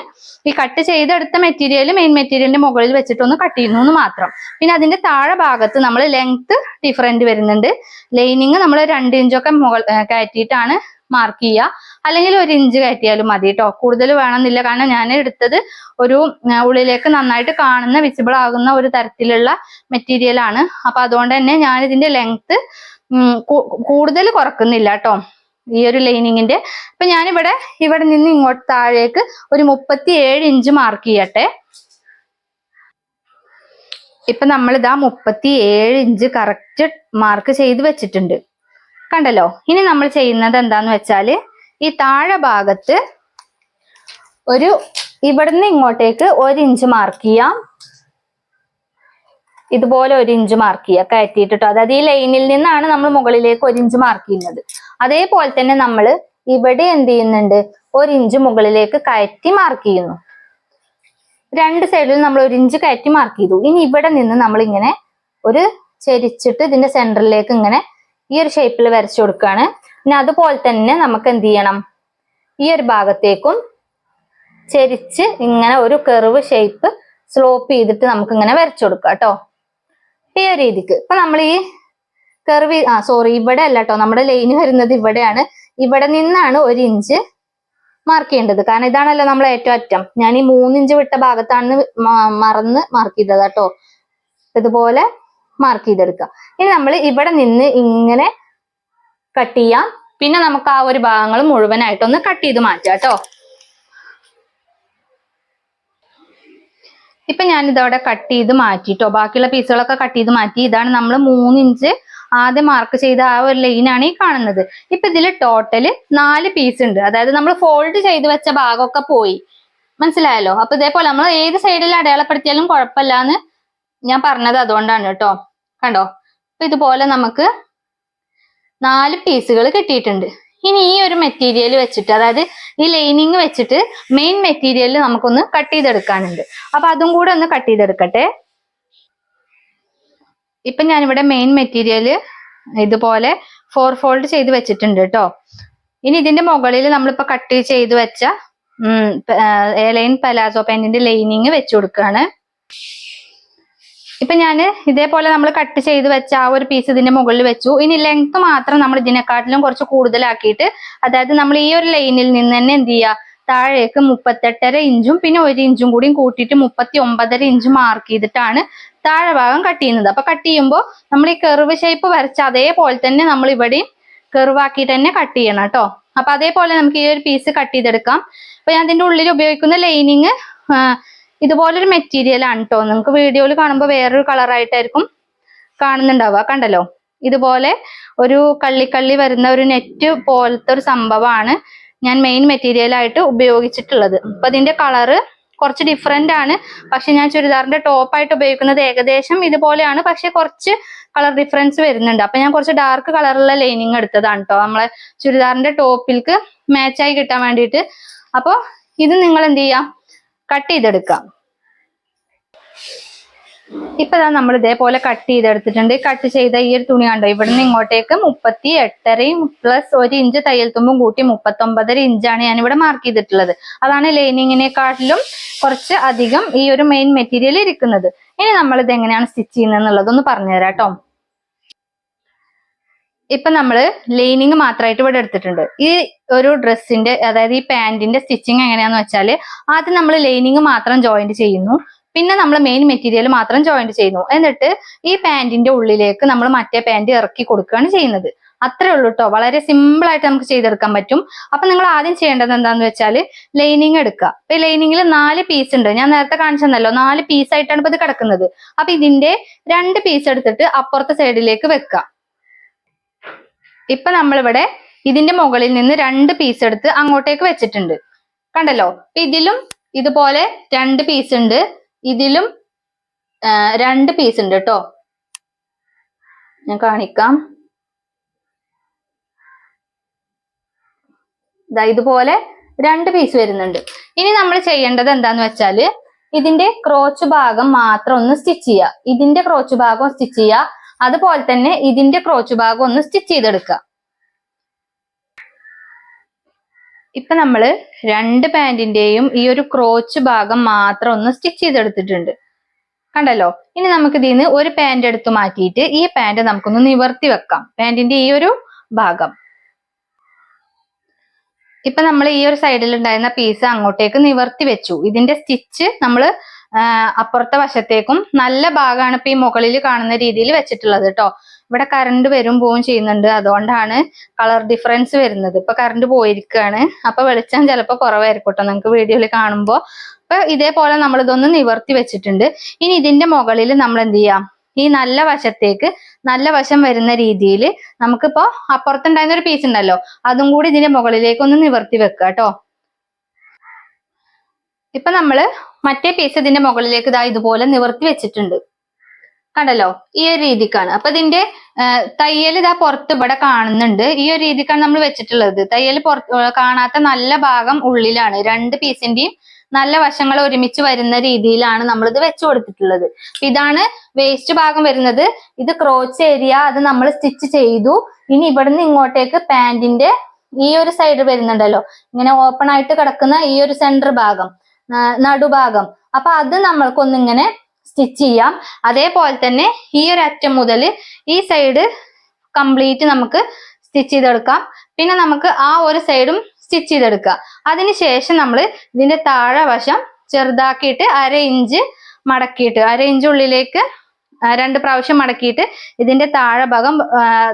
[SPEAKER 1] ഈ കട്ട് ചെയ്തെടുത്ത മെറ്റീരിയൽ മെയിൻ മെറ്റീരിയലിന്റെ മുകളിൽ വെച്ചിട്ടൊന്ന് കട്ട് ചെയ്യുന്നു എന്ന് മാത്രം. പിന്നെ അതിന്റെ താഴെ ഭാഗത്ത് നമ്മൾ ലെങ്ത് ഡിഫറെന്റ് വരുന്നുണ്ട്. ലൈനിങ് നമ്മൾ രണ്ട് ഇഞ്ചൊക്കെ മുകൾ കയറ്റിയിട്ടാണ് മാർക്ക് ചെയ്യുക. അല്ലെങ്കിൽ ഒരു ഇഞ്ച് കയറ്റിയാലും മതി കേട്ടോ കൂടുതൽ വേണമെന്നില്ല. കാരണം ഞാൻ എടുത്തത് ഒരു ഉള്ളിലേക്ക് നന്നായിട്ട് കാണുന്ന വിസിബിൾ ആകുന്ന ഒരു തരത്തിലുള്ള മെറ്റീരിയലാണ് അപ്പൊ അതുകൊണ്ട് തന്നെ ഞാൻ ഇതിന്റെ ലെങ്ത് കൂടുതൽ കുറക്കുന്നില്ല കേട്ടോ ഈ ഒരു ലൈനിങ്ങിന്റെ. അപ്പൊ ഞാനിവിടെ ഇവിടെ നിന്ന് ഇങ്ങോട്ട് താഴേക്ക് ഒരു മുപ്പത്തി ഏഴ് ഇഞ്ച് മാർക്ക് ചെയ്യട്ടെ. ഇപ്പൊ നമ്മളിതാ മുപ്പത്തി ഏഴ് ഇഞ്ച് കറക്റ്റ് മാർക്ക് ചെയ്ത് വെച്ചിട്ടുണ്ട്. കണ്ടല്ലോ? ഇനി നമ്മൾ ചെയ്യുന്നത് എന്താന്ന് വെച്ചാൽ ഈ താഴെ ഭാഗത്ത് ഒരു ഇവിടുന്ന് ഇങ്ങോട്ടേക്ക് ഒരു ഇഞ്ച് മാർക്ക് ചെയ്യാം. ഇതുപോലെ ഒരു ഇഞ്ച് മാർക്ക് ചെയ്യുക. കയറ്റിയിട്ടോ അതായത് ഈ ലൈനിൽ നിന്നാണ് നമ്മൾ മുകളിലേക്ക് ഒരു ഇഞ്ച് മാർക്ക് ചെയ്യുന്നത്. അതേപോലെ തന്നെ നമ്മൾ ഇവിടെ എന്ത് ചെയ്യുന്നുണ്ട്? ഒരു ഇഞ്ച് മുകളിലേക്ക് കയറ്റി മാർക്ക് ചെയ്യുന്നു. രണ്ട് സൈഡിൽ നമ്മൾ ഒരു ഇഞ്ച് കയറ്റി മാർക്ക് ചെയ്തു. ഇനി ഇവിടെ നിന്ന് നമ്മൾ ഇങ്ങനെ ഒരു ചെരിച്ചിട്ട് ഇതിന്റെ സെന്ററിലേക്ക് ഇങ്ങനെ ഈ ഒരു ഷേപ്പിൽ വരച്ചു കൊടുക്കുകയാണ്. പിന്നെ അതുപോലെ തന്നെ നമുക്ക് എന്ത് ചെയ്യണം? ഈ ഒരു ഭാഗത്തേക്കും ചെരിച്ച് ഇങ്ങനെ ഒരു കെറിവ് ഷേപ്പ് സ്ലോപ്പ് ചെയ്തിട്ട് നമുക്ക് ഇങ്ങനെ വരച്ചു കൊടുക്കാം കേട്ടോ. ഈ ഒരു രീതിക്ക്. ഇപ്പൊ നമ്മൾ ഈ കർവ് ആ സോറി ഇവിടെ അല്ല കേട്ടോ നമ്മുടെ ലൈൻ വരുന്നത് ഇവിടെയാണ്. ഇവിടെ നിന്നാണ് ഒരു ഇഞ്ച് മാർക്ക് ചെയ്യേണ്ടത്. കാരണം ഇതാണല്ലോ നമ്മൾ ഏറ്റവും അറ്റം. ഞാൻ ഈ മൂന്നിഞ്ച് വിട്ട ഭാഗത്താണ് മറന്ന് മാർക്ക് ചെയ്തത് കേട്ടോ ഇതുപോലെ മാർക്ക് ചെയ്തെടുക്കുക ഇനി നമ്മൾ ഇവിടെ നിന്ന് ഇങ്ങനെ കട്ട് ചെയ്യാം. പിന്നെ നമുക്ക് ആ ഒരു ഭാഗങ്ങൾ മുഴുവനായിട്ടൊന്ന് കട്ട് ചെയ്ത് മാറ്റാം കേട്ടോ ഇപ്പൊ ഞാൻ ഇതവിടെ കട്ട് ചെയ്ത് മാറ്റിട്ടോ. ബാക്കിയുള്ള പീസുകളൊക്കെ കട്ട് ചെയ്ത് മാറ്റി. ഇതാണ് നമ്മൾ മൂന്ന് ഇഞ്ച് ആദ്യം മാർക്ക് ചെയ്ത ആ ഒരു ലൈനാണ് ഈ കാണുന്നത്. ഇപ്പൊ ഇതിൽ ടോട്ടൽ നാല് പീസ് ഉണ്ട്. അതായത് നമ്മൾ ഫോൾഡ് ചെയ്ത് വെച്ച ഭാഗമൊക്കെ പോയി. മനസ്സിലായല്ലോ? അപ്പൊ ഇതേപോലെ നമ്മൾ ഏത് സൈഡിൽ അടയാളപ്പെടുത്തിയാലും കുഴപ്പമില്ല എന്ന് ഞാൻ പറഞ്ഞത് അതുകൊണ്ടാണ് കേട്ടോ. കണ്ടോ? അപ്പൊ ഇതുപോലെ നമുക്ക് നാല് പീസുകൾ കിട്ടിയിട്ടുണ്ട്. ഇനി ഈ ഒരു മെറ്റീരിയൽ വെച്ചിട്ട് അതായത് ഈ ലൈനിങ് വെച്ചിട്ട് മെയിൻ മെറ്റീരിയൽ നമുക്കൊന്ന് കട്ട് ചെയ്തെടുക്കാനുണ്ട്. അപ്പൊ അതും കൂടെ ഒന്ന് കട്ട് ചെയ്തെടുക്കട്ടെ. ഇപ്പൊ ഞാനിവിടെ മെയിൻ മെറ്റീരിയൽ ഇതുപോലെ ഫോർ ഫോൾഡ് ചെയ്ത് വെച്ചിട്ടുണ്ട് കേട്ടോ. ഇനി ഇതിന്റെ മുകളിൽ നമ്മളിപ്പോ കട്ട് ചെയ്ത് വെച്ച ലൈൻ പലാസോ പാന്റിന്റെ ലൈനിങ് വെച്ചു കൊടുക്കുകയാണ് ഇപ്പൊ ഞാൻ ഇതേപോലെ നമ്മൾ കട്ട് ചെയ്ത് വെച്ച ആ ഒരു പീസ് ഇതിന്റെ മുകളിൽ വെച്ചു. ഇനി ലെങ്ത് മാത്രം നമ്മൾ ഇതിനെക്കാട്ടിലും കുറച്ച് കൂടുതലാക്കിയിട്ട് അതായത് നമ്മൾ ഈ ഒരു ലൈനിൽ നിന്ന് തന്നെ എന്ത് ചെയ്യുക താഴേക്ക് മുപ്പത്തെട്ടര ഇഞ്ചും പിന്നെ ഒരു ഇഞ്ചും കൂടിയും കൂട്ടിയിട്ട് മുപ്പത്തി ഒമ്പതര ഇഞ്ച് മാർക്ക് ചെയ്തിട്ടാണ് താഴെ ഭാഗം കട്ട് ചെയ്യുന്നത്. അപ്പൊ കട്ട് ചെയ്യുമ്പോൾ നമ്മൾ ഈ കെർവ് ഷേപ്പ് വരച്ച അതേപോലെ തന്നെ നമ്മൾ ഇവിടെയും കെർവ് ആക്കിയിട്ട് തന്നെ കട്ട് ചെയ്യണം കേട്ടോ അപ്പൊ അതേപോലെ നമുക്ക് ഈ ഒരു പീസ് കട്ട് ചെയ്തെടുക്കാം. അപ്പൊ ഞാൻ അതിന്റെ ഉള്ളിൽ ഉപയോഗിക്കുന്ന ലൈനിങ് ഇതുപോലൊരു മെറ്റീരിയൽ ആണ് കേട്ടോ നിങ്ങൾക്ക് വീഡിയോയിൽ കാണുമ്പോൾ വേറൊരു കളറായിട്ടായിരിക്കും കാണുന്നുണ്ടാവുക. കണ്ടല്ലോ? ഇതുപോലെ ഒരു കള്ളിക്കള്ളി വരുന്ന ഒരു നെറ്റ് പോലത്തെ ഒരു സംഭവമാണ് ഞാൻ മെയിൻ മെറ്റീരിയൽ ആയിട്ട് ഉപയോഗിച്ചിട്ടുള്ളത്. അപ്പൊ ഇതിന്റെ കളറ് കുറച്ച് ഡിഫറെന്റ് ആണ്. പക്ഷെ ഞാൻ ചുരിദാറിന്റെ ടോപ്പായിട്ട് ഉപയോഗിക്കുന്നത് ഏകദേശം ഇതുപോലെയാണ്. പക്ഷെ കുറച്ച് കളർ ഡിഫറൻസ് വരുന്നുണ്ട്. അപ്പൊ ഞാൻ കുറച്ച് ഡാർക്ക് കളറുള്ള ലൈനിങ് എടുത്തതാണ് കേട്ടോ നമ്മളെ ചുരിദാറിന്റെ ടോപ്പിൽക്ക് മാച്ചായി കിട്ടാൻ വേണ്ടിയിട്ട്. അപ്പോൾ ഇത് നിങ്ങൾ എന്ത് ചെയ്യാം? കട്ട് ചെയ്തെടുക്കാം. ഇപ്പൊ നമ്മൾ ഇതേപോലെ കട്ട് ചെയ്തെടുത്തിട്ടുണ്ട്. കട്ട് ചെയ്ത ഈ ഒരു തുണി കണ്ടോ? ഇവിടുന്ന് ഇങ്ങോട്ടേക്ക് മുപ്പത്തി എട്ടരയും പ്ലസ് ഒരു ഇഞ്ച് തയ്യൽ തുമ്പും കൂട്ടി മുപ്പത്തൊമ്പതര ഇഞ്ചാണ് ഞാൻ ഇവിടെ മാർക്ക് ചെയ്തിട്ടുള്ളത്. അതാണ് ലൈനിങ്ങിനെക്കാട്ടിലും കുറച്ച് അധികം ഈ ഒരു മെയിൻ മെറ്റീരിയൽ ഇരിക്കുന്നത്. ഇനി നമ്മൾ ഇത് എങ്ങനെയാണ് സ്റ്റിച്ച് ചെയ്യുന്നത് എന്നുള്ളതൊന്ന് പറഞ്ഞുതരാം കേട്ടോ ഇപ്പൊ നമ്മൾ ലൈനിങ് മാത്രമായിട്ട് ഇവിടെ എടുത്തിട്ടുണ്ട്. ഈ ഒരു ഡ്രസ്സിന്റെ അതായത് ഈ പാന്റിന്റെ സ്റ്റിച്ചിങ് എങ്ങനെയാന്ന് വെച്ചാൽ ആദ്യം നമ്മൾ ലൈനിങ് മാത്രം ജോയിന്റ് ചെയ്യുന്നു. പിന്നെ നമ്മൾ മെയിൻ മെറ്റീരിയൽ മാത്രം ജോയിന്റ് ചെയ്യുന്നു. എന്നിട്ട് ഈ പാന്റിന്റെ ഉള്ളിലേക്ക് നമ്മൾ മറ്റേ പാന്റ് ഇറക്കി കൊടുക്കുകയാണ് ചെയ്യുന്നത്. അത്രേ ഉള്ളൂ കേട്ടോ വളരെ സിമ്പിൾ ആയിട്ട് നമുക്ക് ചെയ്തെടുക്കാൻ പറ്റും. അപ്പൊ നിങ്ങൾ ആദ്യം ചെയ്യേണ്ടത് എന്താന്ന് വെച്ചാൽ ലൈനിങ് എടുക്കുക. ഇപ്പൊ ലൈനിങ്ങിൽ നാല് പീസ് ഉണ്ട്. ഞാൻ നേരത്തെ കാണിച്ചെന്നല്ലോ നാല് പീസ് ആയിട്ടാണ് ഇപ്പൊ ഇത് കിടക്കുന്നത്. അപ്പൊ ഇതിന്റെ രണ്ട് പീസ് എടുത്തിട്ട് അപ്പുറത്തെ സൈഡിലേക്ക് വെക്കുക. ഇപ്പൊ നമ്മളിവിടെ ഇതിന്റെ മുകളിൽ നിന്ന് രണ്ട് പീസ് എടുത്ത് അങ്ങോട്ടേക്ക് വെച്ചിട്ടുണ്ട്. കണ്ടല്ലോ? അപ്പൊ ഇതിലും ഇതുപോലെ രണ്ട് പീസ് ഉണ്ട്. ഇതിലും രണ്ട് പീസ് ഉണ്ട് കേട്ടോ ഞാൻ കാണിക്കാം. ദാ ഇതുപോലെ രണ്ട് പീസ് വരുന്നുണ്ട്. ഇനി നമ്മൾ ചെയ്യേണ്ടത് എന്താന്ന് വെച്ചാൽ ഇതിന്റെ ക്രോച്ച് ഭാഗം മാത്രം ഒന്ന് സ്റ്റിച്ച് ചെയ്യുക. ഇതിന്റെ ക്രോച്ച് ഭാഗം സ്റ്റിച്ച് ചെയ്യുക. അതുപോലെ തന്നെ ഇതിന്റെ ക്രോച്ച് ഭാഗം ഒന്ന് സ്റ്റിച്ച് ചെയ്തെടുക്കുക. ഇപ്പൊ നമ്മൾ രണ്ട് പാന്റിന്റെയും ഈ ഒരു ക്രോച്ച് ഭാഗം മാത്രം ഒന്ന് സ്റ്റിച്ച് ചെയ്തെടുത്തിട്ടുണ്ട്. കണ്ടല്ലോ? ഇനി നമുക്ക് ഇതിന്ന് ഒരു പാന്റ് എടുത്ത് മാറ്റിയിട്ട് ഈ പാന്റ് നമുക്കൊന്ന് നിവർത്തി വെക്കാം. പാൻറിന്റെ ഈ ഒരു ഭാഗം. ഇപ്പൊ നമ്മൾ ഈ ഒരു സൈഡിൽ ഉണ്ടായിരുന്ന പീസ് അങ്ങോട്ടേക്ക് നിവർത്തി വെച്ചു. ഇതിന്റെ സ്റ്റിച്ച് നമ്മൾ അപ്പുറത്തെ വശത്തേക്കും നല്ല ഭാഗമാണ് ഇപ്പൊ ഈ മുകളിൽ കാണുന്ന രീതിയിൽ വെച്ചിട്ടുള്ളത് കേട്ടോ ഇവിടെ കറണ്ട് വരും പോവും ചെയ്യുന്നുണ്ട്. അതുകൊണ്ടാണ് കളർ ഡിഫറൻസ് വരുന്നത്. ഇപ്പൊ കറണ്ട് പോയിരിക്കുകയാണ് അപ്പൊ വെളിച്ചം ചിലപ്പോൾ കുറവായിരിക്കും കേട്ടോ നിങ്ങൾക്ക് വീഡിയോയിൽ കാണുമ്പോൾ അപ്പൊ ഇതേപോലെ നമ്മൾ ഇതൊന്ന് നിവർത്തി വെച്ചിട്ടുണ്ട്. ഇനി ഇതിന്റെ മുകളിൽ നമ്മൾ എന്ത് ചെയ്യാം? ഈ നല്ല വശത്തേക്ക് നല്ല വശം വരുന്ന രീതിയിൽ നമുക്കിപ്പോ അപ്പുറത്തുണ്ടായിരുന്ന ഒരു പീസ് ഉണ്ടല്ലോ. അതും കൂടി ഇതിന്റെ മുകളിലേക്ക് ഒന്ന് നിവർത്തി വെക്കുക കേട്ടോ ഇപ്പൊ നമ്മൾ മറ്റേ പീസ് ഇതിന്റെ മുകളിലേക്ക് ഇതാ ഇതുപോലെ നിവർത്തി വെച്ചിട്ടുണ്ട്. കണ്ടല്ലോ? ഈ ഒരു രീതിക്കാണ്. അപ്പൊ ഇതിന്റെ തയ്യൽ ഇതാ പുറത്ത് ഇവിടെ കാണുന്നുണ്ട്. ഈ ഒരു രീതിക്കാണ് നമ്മൾ വെച്ചിട്ടുള്ളത്. തയ്യൽ പുറത്ത് കാണാത്ത നല്ല ഭാഗം ഉള്ളിലാണ്. രണ്ട് പീസിന്റെയും നല്ല വശങ്ങൾ ഒരുമിച്ച് വരുന്ന രീതിയിലാണ് നമ്മൾ ഇത് വെച്ചു കൊടുത്തിട്ടുള്ളത്. ഇതാണ് വേസ്റ്റ് ഭാഗം വരുന്നത്. ഇത് ക്രോച്ച് ഏരിയ അത് നമ്മൾ സ്റ്റിച്ച് ചെയ്തു. ഇനി ഇവിടുന്ന് ഇങ്ങോട്ടേക്ക് പാൻറിന്റെ ഈ ഒരു സൈഡ് വരുന്നുണ്ടല്ലോ. ഇങ്ങനെ ഓപ്പൺ ആയിട്ട് കിടക്കുന്ന ഈ ഒരു സെന്റർ ഭാഗം നടുഭാഗം. അപ്പൊ അത് നമ്മൾക്കൊന്നിങ്ങനെ സ്റ്റിച്ച് ചെയ്യാം. അതേപോലെ തന്നെ ഈ ഒരു അറ്റം മുതൽ ഈ സൈഡ് കംപ്ലീറ്റ് നമുക്ക് സ്റ്റിച്ച് ചെയ്തെടുക്കാം. പിന്നെ നമുക്ക് ആ ഒരു സൈഡും സ്റ്റിച്ച് ചെയ്തെടുക്കുക. അതിനുശേഷം നമ്മൾ ഇതിന്റെ താഴെ വശം ചെറുതാക്കിയിട്ട് അര ഇഞ്ച് മടക്കിയിട്ട് അര ഇഞ്ച് ഉള്ളിലേക്ക് രണ്ട് പ്രാവശ്യം മടക്കിയിട്ട് ഇതിന്റെ താഴെ ഭാഗം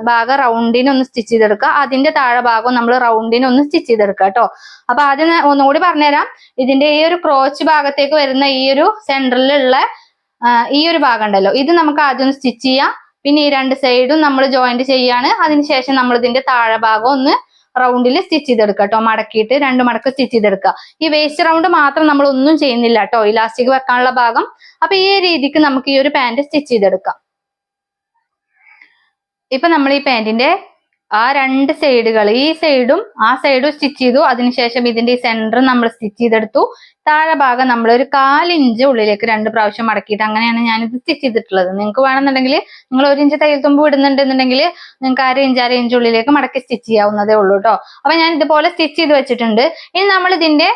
[SPEAKER 1] ഭാഗം റൗണ്ടിന് ഒന്ന് സ്റ്റിച്ച് ചെയ്തെടുക്കുക. അതിന്റെ താഴെ ഭാഗം നമ്മൾ റൗണ്ടിന് ഒന്ന് സ്റ്റിച്ച് ചെയ്തെടുക്കുക കേട്ടോ. അപ്പൊ ആദ്യം ഒന്നുകൂടി പറഞ്ഞുതരാം. ഇതിന്റെ ഈ ഒരു ക്രോച്ച് ഭാഗത്തേക്ക് വരുന്ന ഈ ഒരു സെന്ററിലുള്ള ഈ ഒരു ഭാഗം ഉണ്ടല്ലോ. ഇത് നമുക്ക് ആദ്യം ഒന്ന് സ്റ്റിച്ച് ചെയ്യാം. പിന്നെ ഈ രണ്ട് സൈഡും നമ്മൾ ജോയിന്റ് ചെയ്യാണ്. അതിനുശേഷം നമ്മൾ ഇതിന്റെ താഴെ ഭാഗം ഒന്ന് റൗണ്ടിൽ സ്റ്റിച്ച് ചെയ്തെടുക്കുക കേട്ടോ മടക്കിയിട്ട് രണ്ട് മടക്ക് സ്റ്റിച്ച് ചെയ്തെടുക്കുക. ഈ വേസ്റ്റ് റൗണ്ട് മാത്രം നമ്മൾ ഒന്നും ചെയ്യുന്നില്ല കേട്ടോ ഇലാസ്റ്റിക് വെക്കാനുള്ള ഭാഗം. അപ്പൊ ഈ രീതിക്ക് നമുക്ക് ഈ ഒരു പാന്റ് സ്റ്റിച്ച് ചെയ്തെടുക്കാം. ഇപ്പൊ നമ്മൾ ഈ പാന്റിന്റെ ആ രണ്ട് സൈഡുകൾ ഈ സൈഡും ആ സൈഡും സ്റ്റിച്ച് ചെയ്തു. അതിനുശേഷം ഇതിന്റെ ഈ സെന്റർ നമ്മൾ സ്റ്റിച്ച് ചെയ്തെടുത്തു. താഴെ ഭാഗം നമ്മൾ ഒരു കാലിഞ്ച് ഉള്ളിലേക്ക് രണ്ട് പ്രാവശ്യം മടക്കിയിട്ട് അങ്ങനെയാണ് ഞാനിത് സ്റ്റിച്ച് ചെയ്തിട്ടുള്ളത്. നിങ്ങൾക്ക് വേണമെന്നുണ്ടെങ്കിൽ നിങ്ങൾ ഒരു ഇഞ്ച് തയ്യൽ തുമ്പ് ഇടുന്നുണ്ടെന്നുണ്ടെങ്കിൽ നിങ്ങൾക്ക് അര ഇഞ്ച് അര ഇഞ്ച് ഉള്ളിലേക്ക് മടക്കി സ്റ്റിച്ച് ചെയ്യാവുന്നതേ ഉള്ളൂ കേട്ടോ അപ്പൊ ഞാൻ ഇതുപോലെ സ്റ്റിച്ച് ചെയ്ത് വെച്ചിട്ടുണ്ട്. ഇനി നമ്മൾ ഇതിന്റെ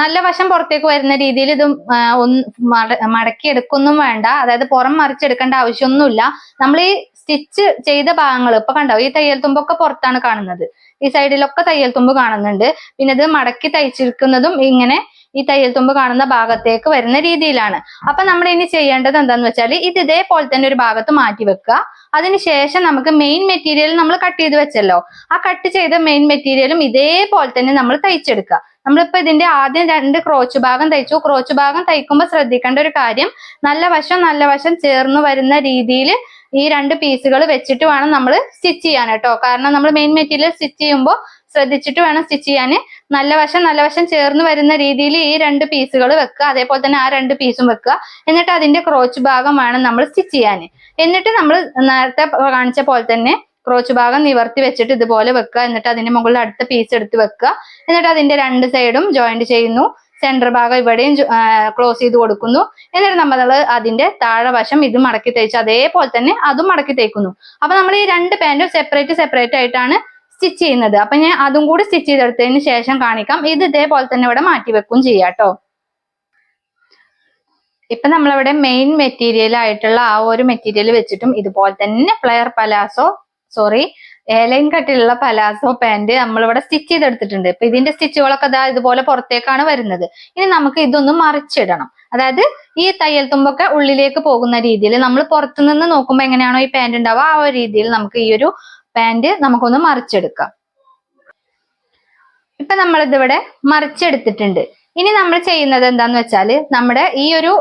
[SPEAKER 1] നല്ല വശം പുറത്തേക്ക് വരുന്ന രീതിയിൽ ഇത് മടക്കി എടുക്കൊന്നും വേണ്ട. അതായത് പുറം മറിച്ചെടുക്കേണ്ട ആവശ്യമൊന്നുമില്ല. നമ്മൾ ഈ സ്റ്റിച്ച് ചെയ്ത ഭാഗങ്ങൾ ഇപ്പൊ കണ്ടോ? ഈ തയ്യൽ തുമ്പൊക്കെ പുറത്താണ് കാണുന്നത്. ഈ സൈഡിലൊക്കെ തയ്യൽ തുമ്പ് കാണുന്നുണ്ട്. പിന്നെ ഇത് മടക്കി തയ്ച്ചിരിക്കുന്നതും ഇങ്ങനെ ഈ തയ്യൽ തുമ്പ് കാണുന്ന ഭാഗത്തേക്ക് വരുന്ന രീതിയിലാണ്. അപ്പൊ നമ്മൾ ഇനി ചെയ്യേണ്ടത് എന്താന്ന് വെച്ചാൽ ഇത് ഇതേപോലെ തന്നെ ഒരു ഭാഗത്ത് മാറ്റി വെക്കുക. അതിനുശേഷം നമുക്ക് മെയിൻ മെറ്റീരിയൽ നമ്മൾ കട്ട് ചെയ്ത് വെച്ചല്ലോ. ആ കട്ട് ചെയ്ത മെയിൻ മെറ്റീരിയലും ഇതേപോലെ തന്നെ നമ്മൾ തയ്ച്ചെടുക്കുക. നമ്മളിപ്പോ ഇതിന്റെ ആദ്യം രണ്ട് ക്രോച്ച് ഭാഗം തയ്ച്ചു. ക്രോച്ച് ഭാഗം തയ്ക്കുമ്പോൾ ശ്രദ്ധിക്കേണ്ട ഒരു കാര്യം നല്ല വശം നല്ല വശം ചേർന്ന് വരുന്ന രീതിയിൽ ഈ രണ്ട് പീസുകൾ വെച്ചിട്ട് വേണം നമ്മൾ സ്റ്റിച്ച് ചെയ്യാൻ കേട്ടോ. കാരണം നമ്മൾ മെയിൻ മെറ്റീരിയൽ സ്റ്റിച്ച് ചെയ്യുമ്പോൾ ശ്രദ്ധിച്ചിട്ട് വേണം സ്റ്റിച്ച് ചെയ്യാൻ. നല്ല വശം നല്ല വശം ചേർന്ന് വരുന്ന രീതിയിൽ ഈ രണ്ട് പീസുകൾ വെക്കുക. അതേപോലെ തന്നെ ആ രണ്ട് പീസും വെക്കുക. എന്നിട്ട് അതിന്റെ ക്രോച്ച് ഭാഗം വേണം നമ്മൾ സ്റ്റിച്ച് ചെയ്യാൻ. എന്നിട്ട് നമ്മൾ നേരത്തെ കാണിച്ച പോലെ തന്നെ ക്രോച്ച് ഭാഗം നിവർത്തി വെച്ചിട്ട് ഇതുപോലെ വെക്കുക. എന്നിട്ട് അതിന്റെ മുകളിൽ അടുത്ത പീസ് എടുത്ത് വെക്കുക. എന്നിട്ട് അതിന്റെ രണ്ട് സൈഡും ജോയിന്റ് ചെയ്യുന്നു. സെന്റർ ഭാഗം ഇവിടെയും ക്ലോസ് ചെയ്ത് കൊടുക്കുന്നു. എന്നിട്ട് നമ്മൾ അതിന്റെ താഴെ വശം ഇത് മടക്കി തയ്ച്ച് അതേപോലെ തന്നെ അതും മടക്കി തയ്ക്കുന്നു അപ്പൊ നമ്മൾ ഈ രണ്ട് പാന്റും സെപ്പറേറ്റ് സെപ്പറേറ്റ് ആയിട്ടാണ് സ്റ്റിച്ച് ചെയ്യുന്നത്. അപ്പൊ ഞാൻ അതും കൂടി സ്റ്റിച്ച് ചെയ്തെടുത്തതിന് ശേഷം കാണിക്കാം. ഇത് ഇതേപോലെ തന്നെ ഇവിടെ മാറ്റി വെക്കും ചെയ്യാം കേട്ടോ ഇപ്പൊ നമ്മളിവിടെ മെയിൻ മെറ്റീരിയൽ ആയിട്ടുള്ള ആ ഒരു മെറ്റീരിയൽ വെച്ചിട്ടും ഇതുപോലെ തന്നെ flare palazzo sorry A line കട്ടിലുള്ള palazzo pant നമ്മളിവിടെ സ്റ്റിച്ച് ചെയ്തെടുത്തിട്ടുണ്ട്. ഇപ്പൊ ഇതിന്റെ സ്റ്റിച്ചുകളൊക്കെ അതാ ഇതുപോലെ പുറത്തേക്കാണ് വരുന്നത്. ഇനി നമുക്ക് ഇതൊന്ന് മറിച്ചിടണം. അതായത് ഈ തയ്യൽ തുമ്പൊക്കെ ഉള്ളിലേക്ക് പോകുന്ന രീതിയിൽ നമ്മൾ പുറത്തുനിന്ന് നോക്കുമ്പോൾ എങ്ങനെയാണോ ഈ പാന്റ് ഉണ്ടാവുക ആ ഒരു രീതിയിൽ നമുക്ക് ഈ ഒരു പാന്റ് നമുക്കൊന്ന് മറിച്ചെടുക്കാം. ഇപ്പൊ നമ്മളിതിവിടെ മറിച്ചെടുത്തിട്ടുണ്ട്. ഇനി നമ്മൾ ചെയ്യുന്നത് എന്താന്ന് വെച്ചാൽ നമ്മുടെ ഈ ഒരു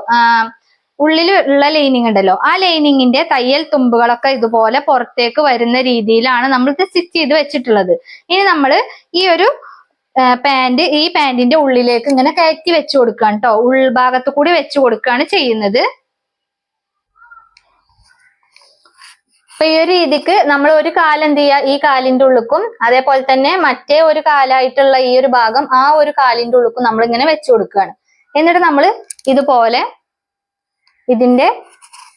[SPEAKER 1] ഉള്ളിൽ ഉള്ള ലൈനിങ് ഉണ്ടല്ലോ ആ ലൈനിങ്ങിന്റെ തയ്യൽ തുമ്പുകളൊക്കെ ഇതുപോലെ പുറത്തേക്ക് വരുന്ന രീതിയിലാണ് നമ്മൾ ഇത് സ്റ്റിച്ച് ചെയ്ത് വെച്ചിട്ടുള്ളത്. ഇനി നമ്മൾ ഈ ഒരു പാന്റ് ഈ പാൻറിന്റെ ഉള്ളിലേക്ക് ഇങ്ങനെ കയറ്റി വെച്ചു കൊടുക്കുകയാണ് കേട്ടോ ഉൾഭാഗത്ത് കൂടി വെച്ചു കൊടുക്കുകയാണ് ചെയ്യുന്നത്. അപ്പൊ ഈ ഒരു രീതിക്ക് നമ്മൾ ഒരു കാലം എന്ത് ചെയ്യുക? ഈ കാലിന്റെ ഉള്ളുക്കും അതേപോലെ തന്നെ മറ്റേ ഒരു കാലായിട്ടുള്ള ഈ ഒരു ഭാഗം ആ ഒരു കാലിന്റെ ഉള്ളുക്കും നമ്മൾ ഇങ്ങനെ വെച്ചു കൊടുക്കുകയാണ്. എന്നിട്ട് നമ്മൾ ഇതുപോലെ ഇതിന്റെ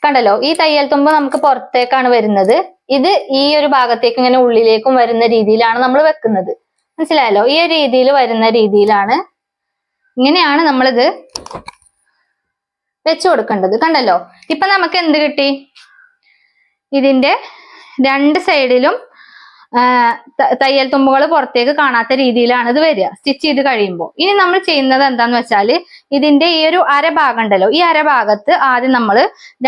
[SPEAKER 1] കണ്ടല്ലോ ഈ തയ്യൽ തുമ്പ് നമുക്ക് പുറത്തേക്കാണ് വരുന്നത്. ഇത് ഈ ഒരു ഭാഗത്തേക്ക് ഇങ്ങനെ ഉള്ളിലേക്കും വരുന്ന രീതിയിലാണ് നമ്മൾ വെക്കുന്നത്. മനസ്സിലായല്ലോ? ഈ രീതിയിൽ വരുന്ന രീതിയിലാണ് ഇങ്ങനെയാണ് നമ്മളിത് വെച്ചു കൊടുക്കേണ്ടത്. കണ്ടല്ലോ? ഇപ്പൊ നമുക്ക് എന്ത് കിട്ടി? ഇതിന്റെ രണ്ട് സൈഡിലും തയ്യൽ തുമ്പുകൾ പുറത്തേക്ക് കാണാത്ത രീതിയിലാണ് ഇത് വരിക. സ്റ്റിച്ച് ചെയ്ത് കഴിയുമ്പോൾ. ഇനി നമ്മൾ ചെയ്യുന്നത് എന്താന്ന് വെച്ചാൽ ഇതിന്റെ ഈ ഒരു അരഭാഗം ഉണ്ടല്ലോ ഈ അരഭാഗത്ത് ആദ്യം നമ്മൾ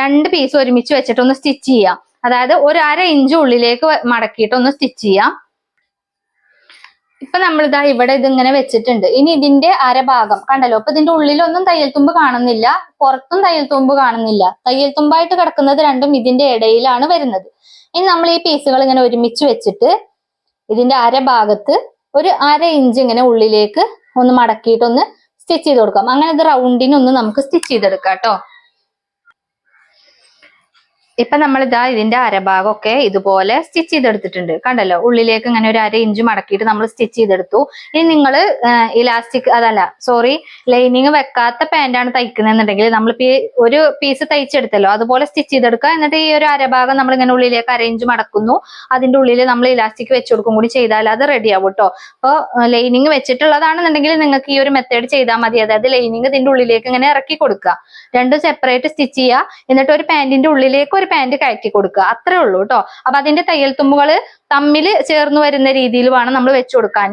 [SPEAKER 1] രണ്ട് പീസ് ഒരുമിച്ച് വെച്ചിട്ടൊന്ന് സ്റ്റിച്ച് ചെയ്യാം. അതായത് ഒരു അര ഇഞ്ച് ഉള്ളിലേക്ക് മടക്കിയിട്ട് ഒന്ന് സ്റ്റിച്ച് ചെയ്യാം. ഇപ്പൊ നമ്മളിതാ ഇവിടെ ഇതിങ്ങനെ വെച്ചിട്ടുണ്ട്. ഇനി ഇതിന്റെ അരഭാഗം കണ്ടല്ലോ? അപ്പൊ ഇതിന്റെ ഉള്ളിലൊന്നും തയ്യൽ തുമ്പ് കാണുന്നില്ല. പുറത്തും തയ്യൽ തുമ്പ് കാണുന്നില്ല. തയ്യൽ തുമ്പായിട്ട് കിടക്കുന്നത് രണ്ടും ഇതിന്റെ ഇടയിലാണ് വരുന്നത്. ഇനി നമ്മൾ ഈ പീസുകൾ ഇങ്ങനെ ഒരുമിച്ച് വെച്ചിട്ട് ഇതിന്റെ അരഭാഗത്ത് ഒരു അര ഇഞ്ച് ഇങ്ങനെ ഉള്ളിലേക്ക് ഒന്ന് മടക്കിയിട്ടൊന്ന് സ്റ്റിച്ച് ചെയ്ത് കൊടുക്കാം. അങ്ങനെ ഇത് റൗണ്ടിനൊന്ന് നമുക്ക് സ്റ്റിച്ച് ചെയ്തെടുക്കാം കേട്ടോ. ഇപ്പൊ നമ്മൾ ഇതാ ഇതിന്റെ അരഭാഗമൊക്കെ ഇതുപോലെ സ്റ്റിച്ച് ചെയ്തെടുത്തിട്ടുണ്ട്. കണ്ടല്ലോ? ഉള്ളിലേക്ക് ഇങ്ങനെ ഒരു അര ഇഞ്ച് മടക്കിയിട്ട് നമ്മൾ സ്റ്റിച്ച് ചെയ്തെടുത്തു. ഇനി നിങ്ങൾ ഇലാസ്റ്റിക് അതല്ല സോറി ലൈനിങ് വെക്കാത്ത പാന്റാണ് തയ്ക്കുന്നതെന്നുണ്ടെങ്കിൽ നമ്മൾ ഒരു പീസ് തയ്ച്ചെടുത്തല്ലോ. അതുപോലെ സ്റ്റിച്ച് ചെയ്തെടുക്കുക. എന്നിട്ട് ഈ ഒരു അരഭാഗം നമ്മൾ ഇങ്ങനെ ഉള്ളിലേക്ക് അര ഇഞ്ച് മടക്കുന്നു. അതിന്റെ ഉള്ളിൽ നമ്മൾ ഇലാസ്റ്റിക് വെച്ച് കൊടുക്കും കൂടി ചെയ്താൽ അത് റെഡി ആവും കേട്ടോ. അപ്പോൾ ലൈനിങ് വെച്ചിട്ടുള്ളതാണെന്നുണ്ടെങ്കിൽ നിങ്ങൾക്ക് ഈ ഒരു മെത്തേഡ് ചെയ്താൽ മതി. അതായത് ലൈനിങ് ഇതിന്റെ ഉള്ളിലേക്ക് ഇങ്ങനെ ഇറക്കി കൊടുക്കുക. രണ്ടും സെപ്പറേറ്റ് സ്റ്റിച്ച് ചെയ്യുക. എന്നിട്ട് ഒരു പാന്റിന്റെ ഉള്ളിലേക്ക് ഒരു പാന്റ് കയറ്റി കൊടുക്കുക. അത്രേ ഉള്ളൂ കേട്ടോ അപ്പൊ അതിന്റെ തയ്യൽ തുമ്പുകൾ തമ്മിൽ ചേർന്ന് വരുന്ന രീതിയിൽ വേണം നമ്മൾ വെച്ചു കൊടുക്കാൻ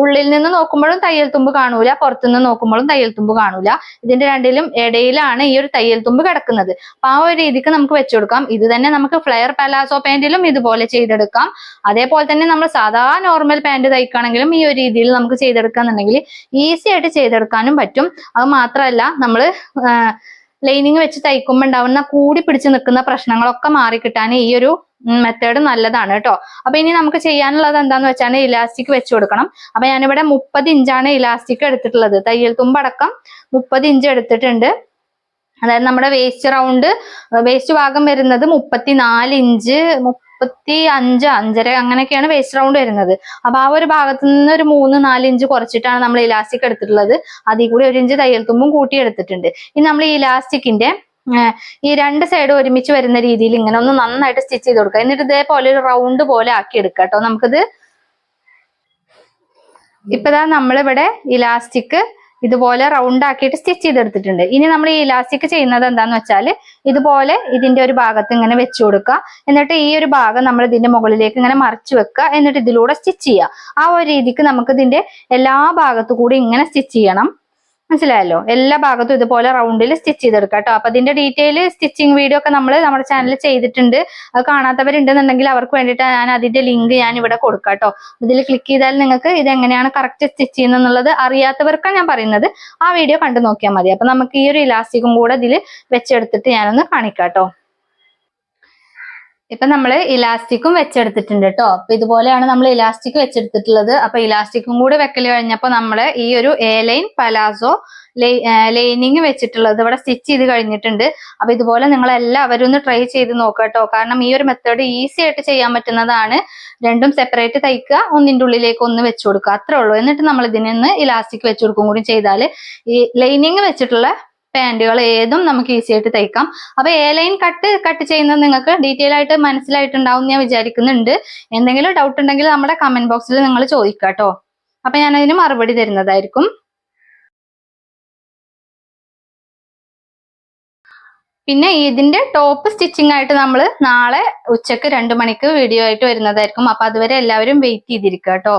[SPEAKER 1] ഉള്ളിൽ നിന്ന് നോക്കുമ്പോഴും തയ്യൽ തുമ്പ് കാണൂല പുറത്തുനിന്ന് നോക്കുമ്പോഴും തയ്യൽ തുമ്പ് കാണൂല. ഇതിന്റെ രണ്ടിലും ഇടയിലാണ് ഈ ഒരു തയ്യൽ തുമ്പ് കിടക്കുന്നത്. അപ്പൊ ആ ഒരു രീതിക്ക് നമുക്ക് വെച്ചു കൊടുക്കാം. ഇത് തന്നെ നമുക്ക് ഫ്ലെയർ പലാസോ പാന്റിലും ഇതുപോലെ ചെയ്തെടുക്കാം. അതേപോലെ തന്നെ നമ്മൾ സാധാ നോർമൽ പാന്റ് തയ്ക്കുകയാണെങ്കിലും ഈ ഒരു രീതിയിൽ നമുക്ക് ചെയ്തെടുക്കാന്നുണ്ടെങ്കിൽ ഈസി ആയിട്ട് ചെയ്തെടുക്കാനും പറ്റും. അത് മാത്രമല്ല നമ്മൾ ലൈനിങ് വെച്ച് തയ്ക്കുമ്പോൾ ഉണ്ടാവുന്ന കൂടി പിടിച്ച് നിൽക്കുന്ന പ്രശ്നങ്ങളൊക്കെ മാറിക്കിട്ടാൻ ഈ ഒരു മെത്തേഡ് നല്ലതാണ് കേട്ടോ. അപ്പൊ ഇനി നമുക്ക് ചെയ്യാനുള്ളത് എന്താന്ന് വെച്ചാൽ ഇലാസ്റ്റിക് വെച്ച് കൊടുക്കണം. അപ്പൊ ഞാനിവിടെ മുപ്പത് ഇഞ്ചാണ് ഇലാസ്റ്റിക് എടുത്തിട്ടുള്ളത്. തയ്യൽ തുമ്പടക്കം മുപ്പത് ഇഞ്ച് എടുത്തിട്ടുണ്ട്. അതായത് നമ്മുടെ വേസ്റ്റ് റൗണ്ട് വേസ്റ്റ് ഭാഗം വരുന്നത് മുപ്പത്തിനാല് ഇഞ്ച് മുപ്പത്തി അഞ്ച് അഞ്ചര അങ്ങനെയൊക്കെയാണ് വേസ്റ്റ് റൗണ്ട് വരുന്നത്. അപ്പൊ ആ ഒരു ഭാഗത്ത് നിന്ന് ഒരു മൂന്ന് നാല് ഇഞ്ച് കുറച്ചിട്ടാണ് നമ്മൾ ഇലാസ്റ്റിക് എടുത്തിട്ടുള്ളത്. അതിൽ കൂടി ഒരു ഇഞ്ച് തയ്യൽ തുമ്പും കൂട്ടി എടുത്തിട്ടുണ്ട്. ഇനി നമ്മൾ ഈ ഇലാസ്റ്റിക്കിന്റെ ഈ രണ്ട് സൈഡും ഒരുമിച്ച് വരുന്ന രീതിയിൽ ഇങ്ങനെ ഒന്ന് നന്നായിട്ട് സ്റ്റിച്ച് ചെയ്ത് കൊടുക്കുക. എന്നിട്ട് ഇതേപോലെ ഒരു റൗണ്ട് പോലെ ആക്കി എടുക്കാം കേട്ടോ. നമുക്കിത് ഇപ്പതാ നമ്മളിവിടെ ഇലാസ്റ്റിക് ഇതുപോലെ റൗണ്ട് ആക്കിയിട്ട് സ്റ്റിച്ച് ചെയ്തെടുത്തിട്ടുണ്ട്. ഇനി നമ്മൾ ഈ ഇലാസ്റ്റിക് ചെയ്യുന്നത് എന്താന്ന് വെച്ചാൽ ഇതുപോലെ ഇതിന്റെ ഒരു ഭാഗത്ത് ഇങ്ങനെ വെച്ചു കൊടുക്കുക. എന്നിട്ട് ഈ ഒരു ഭാഗം നമ്മൾ ഇതിന്റെ മുകളിലേക്ക് ഇങ്ങനെ മറിച്ചു വെക്കുക. എന്നിട്ട് ഇതിലൂടെ സ്റ്റിച്ച് ചെയ്യുക. ആ ഒരു രീതിക്ക് നമുക്ക് ഇതിന്റെ എല്ലാ ഭാഗത്തു കൂടി ഇങ്ങനെ സ്റ്റിച്ച് ചെയ്യണം. മനസ്സിലായല്ലോ? എല്ലാ ഭാഗത്തും ഇതുപോലെ റൗണ്ടിൽ സ്റ്റിച്ച് ചെയ്തെടുക്കാം കേട്ടോ. അപ്പൊ അതിന്റെ ഡീറ്റെയിൽ സ്റ്റിച്ചിങ് വീഡിയോ ഒക്കെ നമ്മൾ നമ്മുടെ ചാനൽ ചെയ്തിട്ടുണ്ട്. അത് കാണാത്തവരുണ്ടെന്നുണ്ടെങ്കിൽ അവർക്ക് വേണ്ടിയിട്ട് ഞാൻ അതിന്റെ ലിങ്ക് ഞാൻ ഇവിടെ കൊടുക്കാം കേട്ടോ. ഇതിൽ ക്ലിക്ക് ചെയ്താൽ നിങ്ങൾക്ക് ഇത് എങ്ങനെയാണ് കറക്റ്റ് സ്റ്റിച്ച് ചെയ്യുന്നത് അറിയാത്തവർക്കാണ് ഞാൻ പറയുന്നത്. ആ വീഡിയോ കണ്ടു നോക്കിയാൽ മതി. അപ്പൊ നമുക്ക് ഈ ഒരു ഇലാസ്റ്റിക്കും കൂടെ ഇതിൽ വെച്ചെടുത്തിട്ട് ഞാനൊന്ന് കാണിക്കാം കേട്ടോ. ഇപ്പൊ നമ്മൾ ഇലാസ്റ്റിക്കും വെച്ചെടുത്തിട്ടുണ്ട് കേട്ടോ അപ്പൊ ഇതുപോലെയാണ് നമ്മൾ ഇലാസ്റ്റിക് വെച്ചെടുത്തിട്ടുള്ളത്. അപ്പൊ ഇലാസ്റ്റിക്കും കൂടെ വെക്കൽ കഴിഞ്ഞപ്പോൾ നമ്മൾ ഈ ഒരു എ ലൈൻ പലാസോ ലൈനിങ് വെച്ചിട്ടുള്ളത് ഇവിടെ സ്റ്റിച്ച് ചെയ്ത് കഴിഞ്ഞിട്ടുണ്ട്. അപ്പൊ ഇതുപോലെ നിങ്ങൾ എല്ലാവരും ഒന്ന് ട്രൈ ചെയ്ത് നോക്കുക കേട്ടോ കാരണം ഈ ഒരു മെത്തേഡ് ഈസി ആയിട്ട് ചെയ്യാൻ പറ്റുന്നതാണ്. രണ്ടും സെപ്പറേറ്റ് തയ്ക്കുക ഒന്നിന്റെ ഉള്ളിലേക്ക് ഒന്ന് വെച്ചു കൊടുക്കുക. അത്രേ ഉള്ളൂ. എന്നിട്ട് നമ്മൾ ഇതിനൊന്ന് ഇലാസ്റ്റിക് വെച്ചു കൊടുക്കും കൂടി ചെയ്താൽ ഈ ലൈനിങ് വെച്ചിട്ടുള്ള പാന്റുകൾ ഏതും നമുക്ക് ഈസി ആയിട്ട് തയ്ക്കാം. അപ്പൊ എ ലൈൻ കട്ട് കട്ട് ചെയ്യുന്നത് നിങ്ങൾക്ക് ഡീറ്റെയിൽ ആയിട്ട് മനസ്സിലായിട്ടുണ്ടാവും ഞാൻ വിചാരിക്കുന്നുണ്ട്. എന്തെങ്കിലും ഡൗട്ട് ഉണ്ടെങ്കിൽ നമ്മുടെ കമന്റ് ബോക്സിൽ നിങ്ങൾ ചോദിക്കുക കേട്ടോ അപ്പൊ ഞാൻ അതിന് മറുപടി തരുന്നതായിരിക്കും. പിന്നെ ഇതിന്റെ ടോപ്പ് സ്റ്റിച്ചിങ് ആയിട്ട് നമ്മൾ നാളെ ഉച്ചയ്ക്ക് രണ്ടു മണിക്ക് വീഡിയോ ആയിട്ട് വരുന്നതായിരിക്കും. അപ്പൊ അതുവരെ എല്ലാവരും വെയിറ്റ് ചെയ്തിരിക്കുക കേട്ടോ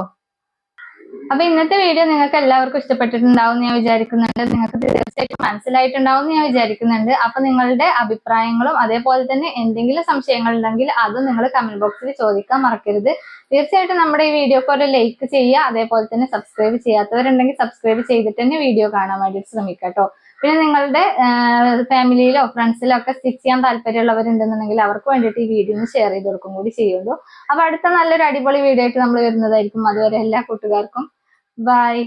[SPEAKER 1] അപ്പൊ ഇന്നത്തെ വീഡിയോ നിങ്ങൾക്ക് എല്ലാവർക്കും ഇഷ്ടപ്പെട്ടിട്ടുണ്ടാവും ഞാൻ വിചാരിക്കുന്നുണ്ട്. നിങ്ങൾക്ക് തീർച്ചയായിട്ടും മനസ്സിലായിട്ടുണ്ടാവും ഞാൻ വിചാരിക്കുന്നുണ്ട്. അപ്പൊ നിങ്ങളുടെ അഭിപ്രായങ്ങളും അതേപോലെ തന്നെ എന്തെങ്കിലും സംശയങ്ങൾ ഉണ്ടെങ്കിൽ അതും നിങ്ങൾ കമന്റ് ബോക്സിൽ ചോദിക്കാൻ മറക്കരുത്. തീർച്ചയായിട്ടും നമ്മുടെ ഈ വീഡിയോക്ക് ഒരു ലൈക്ക് ചെയ്യുക അതേപോലെ തന്നെ സബ്സ്ക്രൈബ് ചെയ്യാത്തവരുണ്ടെങ്കിൽ സബ്സ്ക്രൈബ് ചെയ്തിട്ട് തന്നെ വീഡിയോ കാണാൻ വേണ്ടിയിട്ട് ശ്രമിക്കാം കേട്ടോ. പിന്നെ നിങ്ങളുടെ ഫാമിലിയിലോ ഫ്രണ്ട്സിലോ ഒക്കെ സ്റ്റിച്ച് ചെയ്യാൻ താല്പര്യമുള്ളവരുണ്ടെന്നുണ്ടെങ്കിൽ അവർക്ക് വേണ്ടിയിട്ട് ഈ വീഡിയോ ഷെയർ ചെയ്ത് കൊടുക്കും കൂടി ചെയ്യുള്ളൂ. അപ്പൊ അടുത്ത നല്ലൊരു അടിപൊളി വീഡിയോ ആയിട്ട് നമ്മൾ വരുന്നതായിരിക്കും. അതുവരെ എല്ലാ കൂട്ടുകാർക്കും ബൈ.